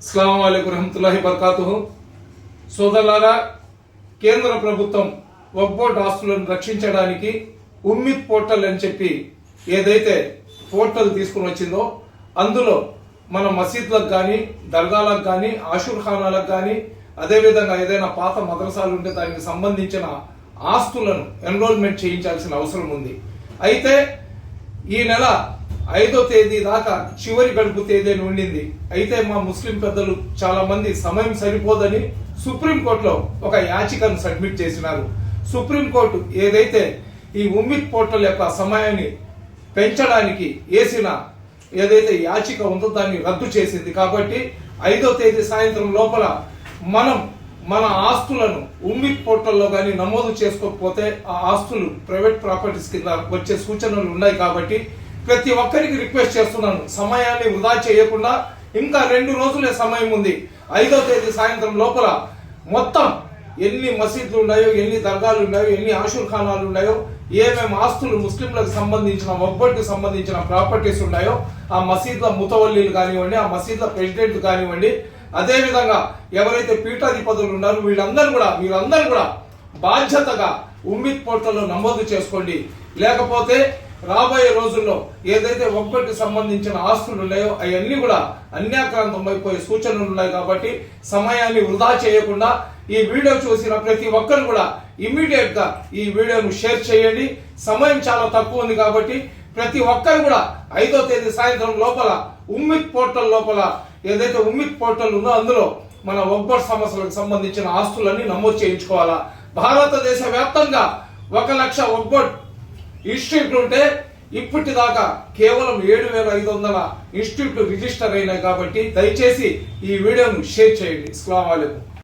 అస్సలం అయికు రహమతుల్లాహి బర్కాతు సోదరులారా కేంద్ర ప్రభుత్వం వక్బోర్డ్ ఆస్తులను రక్షించడానికి ఉమ్మిద్ పోర్టల్ అని చెప్పి ఏదైతే పోర్టల్ తీసుకుని వచ్చిందో అందులో మన మసీద్లకు కానీ దర్గాలకు కానీ ఆషుర్ ఖానాలకు కానీ అదేవిధంగా ఏదైనా పాత మద్రసాలు ఉంటే దానికి సంబంధించిన ఆస్తులను ఎన్రోల్మెంట్ చేయించాల్సిన అవసరం ఉంది. అయితే ఈ నెల ఐదో తేదీ దాకా చివరి గడుపు తేదీ అని ఉండింది. అయితే మా ముస్లిం పెద్దలు చాలా మంది సమయం సరిపోదని సుప్రీంకోర్టులో ఒక యాచికను సబ్మిట్ చేసినారు. సుప్రీంకోర్టు ఏదైతే ఈ ఉమ్మిద్ పోర్టల్ యొక్క సమయాన్ని పెంచడానికి వేసిన ఏదైతే యాచిక ఉందో దాన్ని రద్దు చేసింది. కాబట్టి ఐదో తేదీ సాయంత్రం లోపల మనం మన ఆస్తులను ఉమ్మిద్ పోర్టల్లో కానీ నమోదు చేసుకోకపోతే ఆ ఆస్తులు ప్రైవేట్ ప్రాపర్టీస్ కింద వచ్చే సూచనలు ఉన్నాయి కాబట్టి ప్రతి ఒక్కరికి రిక్వెస్ట్ చేస్తున్నాను. సమయాన్ని వృధా చేయకుండా ఇంకా రెండు రోజులే సమయం ఉంది. ఐదో తేదీ సాయంత్రం లోపల మొత్తం ఎన్ని మసీదులు ఉన్నాయో ఎన్ని దర్గాలు ఉన్నాయో ఎన్ని ఆషుర్ ఖానాలు ఉన్నాయో ఏమేమి ఆస్తులు ముస్లింలకు సంబంధించిన ఒబ్బటికి సంబంధించిన ప్రాపర్టీస్ ఉన్నాయో ఆ మసీద్ల ముతవల్లీలు కానివ్వండి ఆ మసీద్ల ప్రెసిడెంట్ కానివ్వండి అదేవిధంగా ఎవరైతే పీఠాధిపతులు ఉన్నారో వీళ్ళందరూ కూడా వీళ్ళందరూ కూడా బాధ్యతగా ఉమ్మిద్ పోర్టల్లో నమోదు చేసుకోండి. లేకపోతే రాబోయే రోజుల్లో ఏదైతే ఒక్కటికి సంబంధించిన ఆస్తులు ఉన్నాయో అవన్నీ కూడా అన్యాక్రాంతం అయిపోయే సూచనలు ఉన్నాయి కాబట్టి సమయాన్ని వృధా చేయకుండా ఈ వీడియో చూసిన ప్రతి ఒక్కరు కూడా ఇమ్మీడియట్గా ఈ వీడియోను షేర్ చేయండి. సమయం చాలా తక్కువ ఉంది కాబట్టి ప్రతి ఒక్కరు కూడా ఐదో తేదీ సాయంత్రం లోపల ఉమ్మిత్ పోర్టల్ లోపల ఏదైతే ఉమ్మిత్ పోర్టల్ ఉందో అందులో మన ఒబ్బర్ సమస్యలకు సంబంధించిన ఆస్తులన్నీ నమోదు చేయించుకోవాలా. భారతదేశ వ్యాప్తంగా ఒక లక్ష ఒబ్బర్ ఇన్స్టిట్యూట్ ఉంటే ఇప్పటిదాకా కేవలం ఏడు వేల ఐదు వందల ఇన్స్టిట్యూట్లు రిజిస్టర్ అయినాయి కాబట్టి దయచేసి ఈ వీడియోను షేర్ చేయండి. అస్సలాము